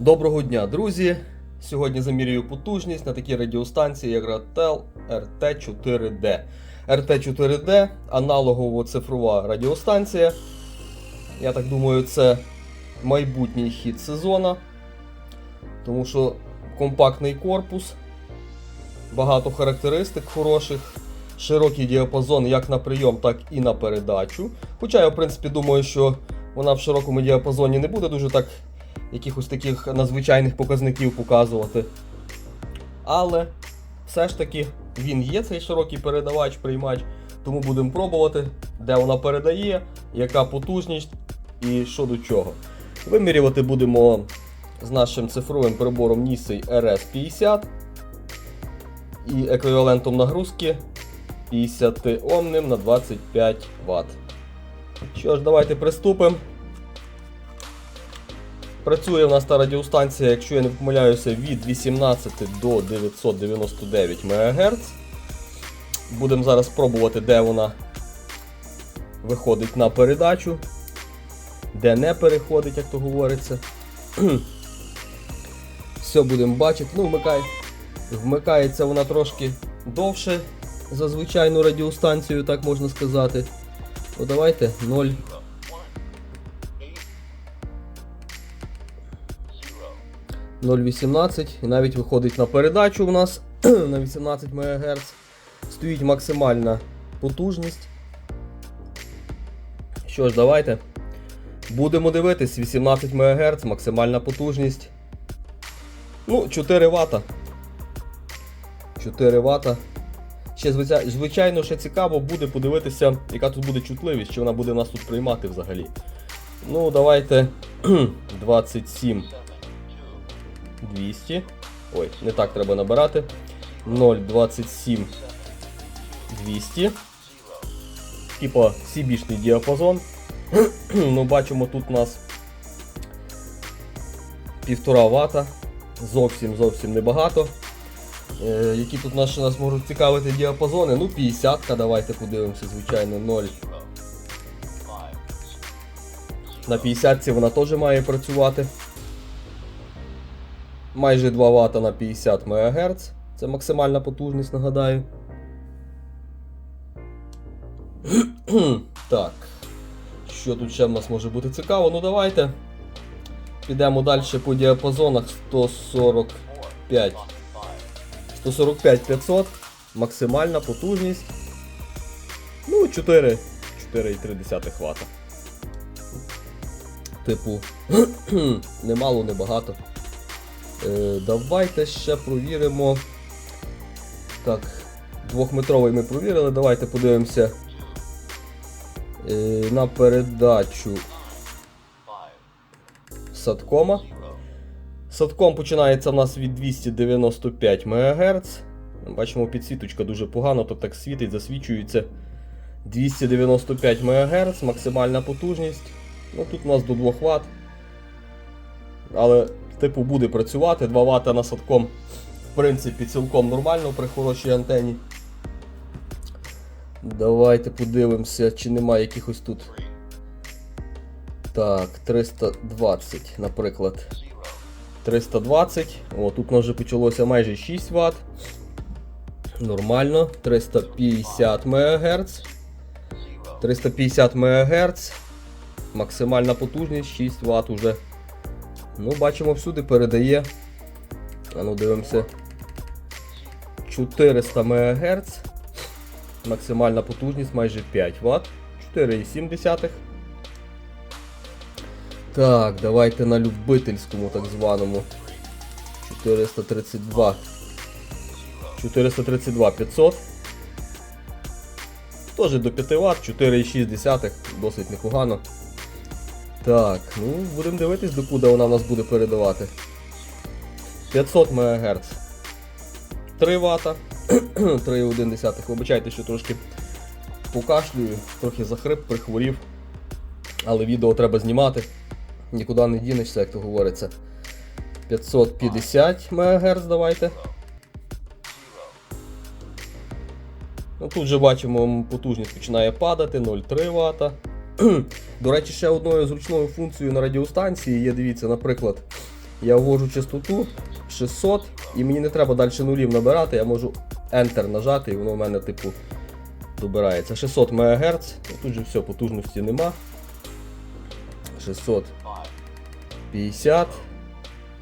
Доброго дня, друзі! Сьогодні замірюю потужність на такій радіостанції, як Ratel RT4D. RT4D аналогово цифрова радіостанція. Я так думаю, це майбутній хід сезону. Тому що компактний корпус, багато характеристик хороших, широкий діапазон як на прийом, так і на передачу. Хоча я, в принципі, думаю, що вона в широкому діапазоні не буде дуже так якихось таких надзвичайних показників показувати. Але все ж таки він є, цей широкий передавач, приймач. Тому будемо пробувати, де вона передає, яка потужність і що до чого. Вимірювати будемо з нашим цифровим прибором Nisei RS50 і еквівалентом нагрузки 50 омним на 25 Вт. Що ж, давайте приступимо. Працює в нас та радіостанція, якщо я не помиляюся, від 18 до 999 МГц. Будемо зараз пробувати, де вона виходить на передачу, де не переходить, як то говориться. Все будемо бачити. Ну, вмикає, вмикається вона трошки довше за звичайну радіостанцію, так можна сказати. Ну, давайте 0. 0,18 і навіть виходить на передачу у нас на 18 МГц. Стоїть максимальна потужність. Що ж, давайте. Будемо дивитись, 18 МГц, максимальна потужність. Ну, 4 Вт. 4 Вт. Ще звичайно, ще цікаво буде подивитися, яка тут буде чутливість, чи вона буде нас тут приймати взагалі. Ну, давайте 27 200. Ой, не так треба набирати. 0,27 200. Типа сібішний діапазон. ну, бачимо, тут у нас 1,5 Вт. Зовсім зовсім небагато. Е, які тут нас, нас можуть цікавити діапазони? Ну, 50 давайте подивимося, звичайно, 0. На 50 вона теж має працювати майже 2 Вт на 50 МГц. Це максимальна потужність, нагадаю. так. Що тут ще в нас може бути цікаво? Ну давайте. Підемо далі по діапазонах 145. 145 500. Максимальна потужність. Ну, 4. 4,3 Вт. Типу, немало, небагато. Е, давайте ще провіримо. Так, двохметровий ми провірили. Давайте подивимося е, на передачу Садкома. Садком починається в нас від 295 МГц. Бачимо, підсвіточка дуже погано, то так світить, засвічується. 295 МГц, максимальна потужність. Ну Тут у нас до 2 Вт. Але типу буде працювати. 2 Вт насадком, в принципі, цілком нормально при хорошій антені. Давайте подивимося, чи немає якихось тут. Так, 320, наприклад. 320. О, тут у нас вже почалося майже 6 Вт. Нормально. 350 МГц. 350 МГц. Максимальна потужність 6 Вт уже. Ну, бачимо, всюди передає. А ну дивимося. 400 МГц. Максимальна потужність майже 5 Вт. 4,7. Так, давайте на любительському так званому. 432. 432 500. Теж до 5 Вт, 4,6, досить непогано. Так, ну будемо дивитись, докуди вона в нас буде передавати. 500 МГц. 3 Вт. 3,1. Вибачайте, що трошки покашлюю, трохи захрип, прихворів. Але відео треба знімати. Нікуди не дінешся, як то говориться. 550 МГц давайте. Ну, тут же бачимо, потужність починає падати, 0,3 Вт. До речі, ще одною зручною функцією на радіостанції є, дивіться, наприклад, Я ввожу частоту 600 і мені не треба далі нулів набирати, я можу Enter нажати і воно в мене типу добирається. 600 МГц, тут же все, потужності нема. 650.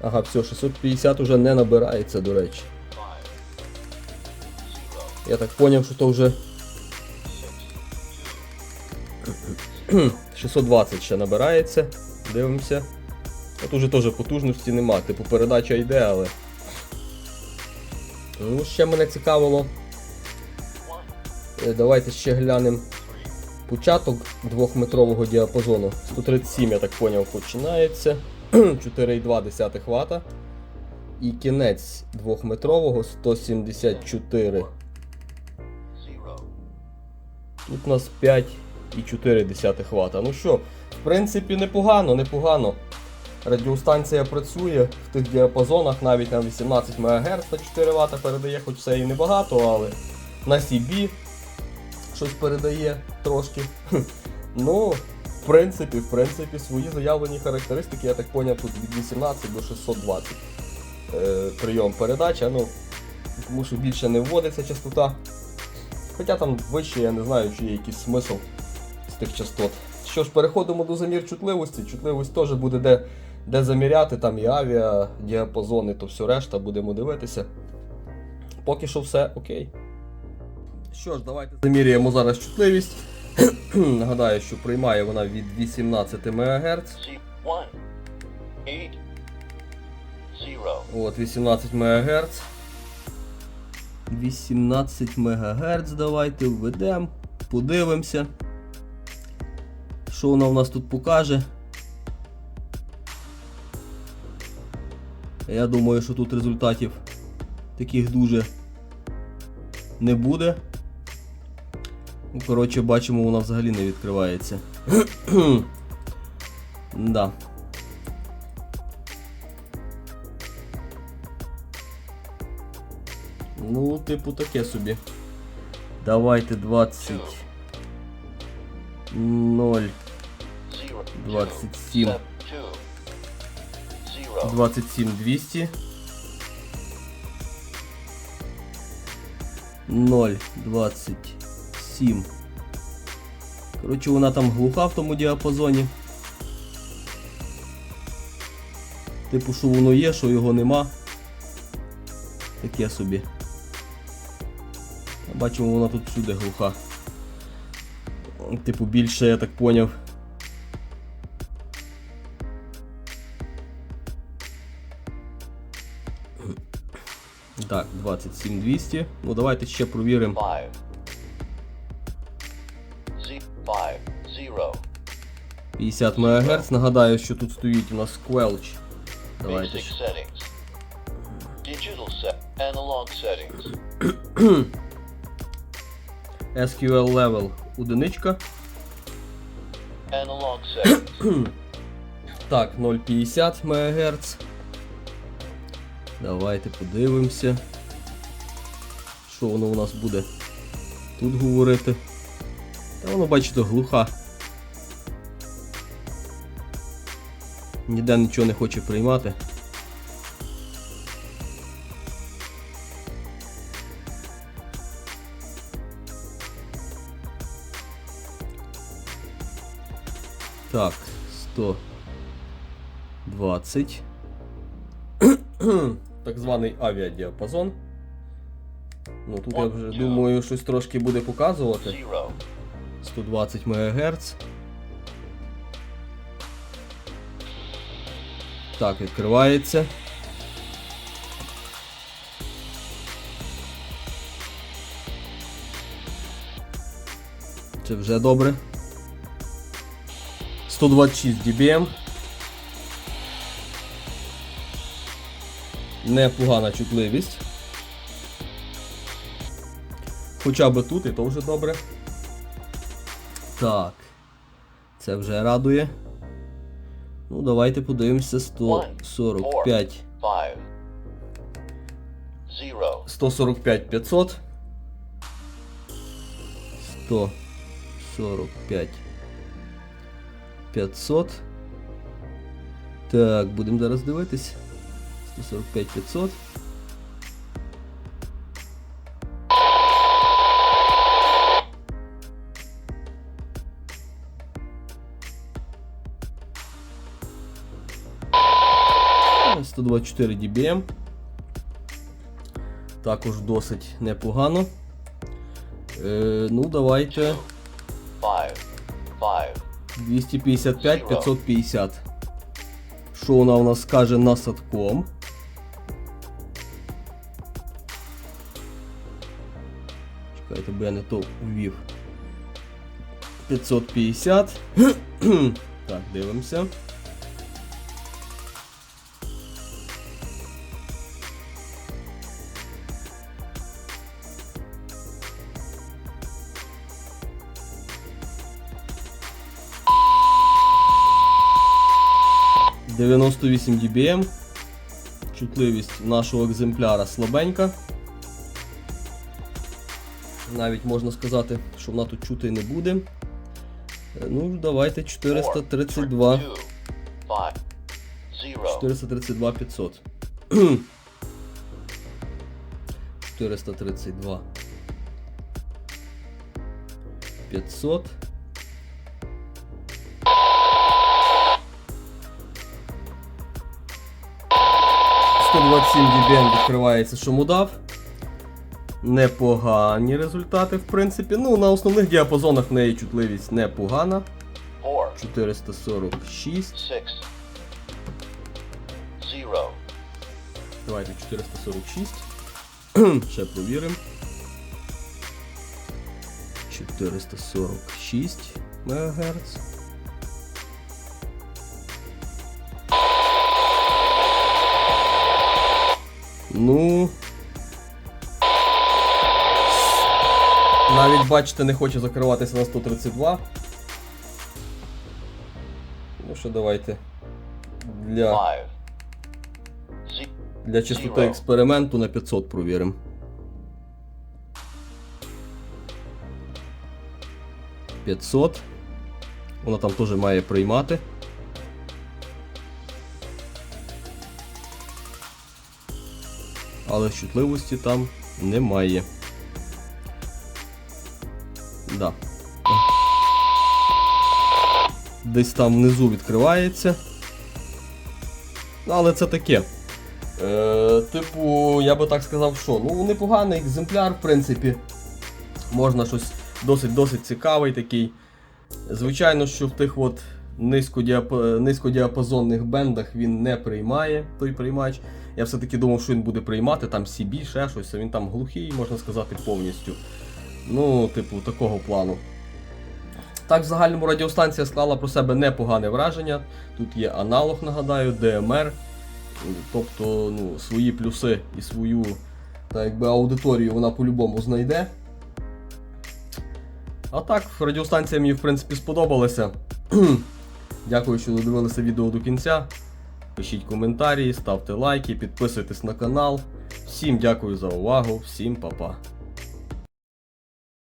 Ага, все, 650 уже не набирається, до речі. Я так поняв, що то вже 620 ще набирається. Дивимося. Тут уже теж потужності нема. Типу передача йде, але. Ну, ще мене цікавило. Е, Давайте ще глянемо початок двохметрового діапазону. 137, я так поняв, починається. 4,2 Вт. І кінець двохметрового 174. Тут у нас 5,4 Вт. Ну що, в принципі, непогано, непогано. Радіостанція працює в тих діапазонах, навіть на 18 МГц на 4 Вт передає, хоч це і небагато, але на CB щось передає трошки. Ну, в принципі, в принципі, свої заявлені характеристики, я так поняв, тут від 18 до 620 е, прийом передача, ну, тому що більше не вводиться частота. Хоча там вище, я не знаю, чи є якийсь смисл з тих частот. Що ж, переходимо до замір чутливості. Чутливість теж буде де, де заміряти, там і авіа, діапазони, то все решта, будемо дивитися. Поки що все окей. Що ж, давайте заміряємо зараз чутливість. Нагадаю, що приймає вона від 18 МГц. От 18 МГц. 18 МГц давайте введемо, подивимося. Що вона у нас тут покаже? Я думаю, що тут результатів таких дуже не буде. Ну, коротше, бачимо, вона взагалі не відкривається. да. Ну, типу, таке собі. Давайте 20. 0, zero 27. two zero 27 200. 0, 27. Коротше, вона там глуха в тому діапазоні. Типу, що воно є, що його нема. Таке собі. Бачимо, вона тут всюди глуха. Типу, більше, я так поняв. 200. Ну давайте ще провіримо. five five zero 50 МГц. Нагадаю, що тут стоїть у нас Quelch. Давайте digital set analog settings SQL level одиничка. analog settings Так, 0,50 МГц. Давайте подивимося. Що воно у нас буде тут говорити. Та воно, бачите, глуха. Ніде нічого не хоче приймати. Так, 120. так званий авіадіапазон. Ну тут я вже думаю, щось трошки буде показувати. 120 МГц. Так, відкривається. Це вже добре. 126 dBm. Непогана чутливість. Хоча би тут і то вже добре. Так. Це вже радує. Ну, давайте подивимося 145. 145 500. 145 500. Так, будемо зараз дивитись. 145 500. Е, 124 dBm. Також досить непогано. Е, ну, давайте 5, 5, 255 550. Що вона у нас скаже на садком? Чекайте, бо я не то ввів. 550. так, дивимося. — 98 dBm. Чутливість нашого екземпляра слабенька. Навіть можна сказати, що вона тут чути не буде. Е, Ну, давайте 432. 2, 5, 0, 432 500. 432 500. «127 dBm відкривається шумодав. Непогані результати, в принципі. Ну, на основних діапазонах в неї чутливість непогана. 446. Давайте 446. Ще провіримо. 446 МГц. Ну. Навіть бачите, не хоче закриватися на 132. Ну що, давайте. Для. Для чистоти експерименту на 500 провіримо. П'ятсот. Вона там теж має приймати. Але чутливості там немає. Да. Десь там внизу відкривається. Ну, Але це таке. Е, типу, я би так сказав, що ну непоганий екземпляр, в принципі. Можна щось досить-досить цікавий такий. Звичайно, що в тих от низькодіап... низькодіапазонних бендах він не приймає той приймач. Я все-таки думав, що він буде приймати там CB, ще щось, а він там глухий, можна сказати, повністю. Ну, типу, такого плану. Так, в загальному радіостанція склала про себе непогане враження. Тут є аналог, нагадаю, DMR. Тобто ну, свої плюси і свою так, якби, аудиторію вона по-любому знайде. А так, радіостанція мені в принципі сподобалася. Дякую, що додивилися відео до кінця. Пишіть коментарі, ставте лайки, підписуйтесь на канал. Всім дякую за увагу, всім па-па.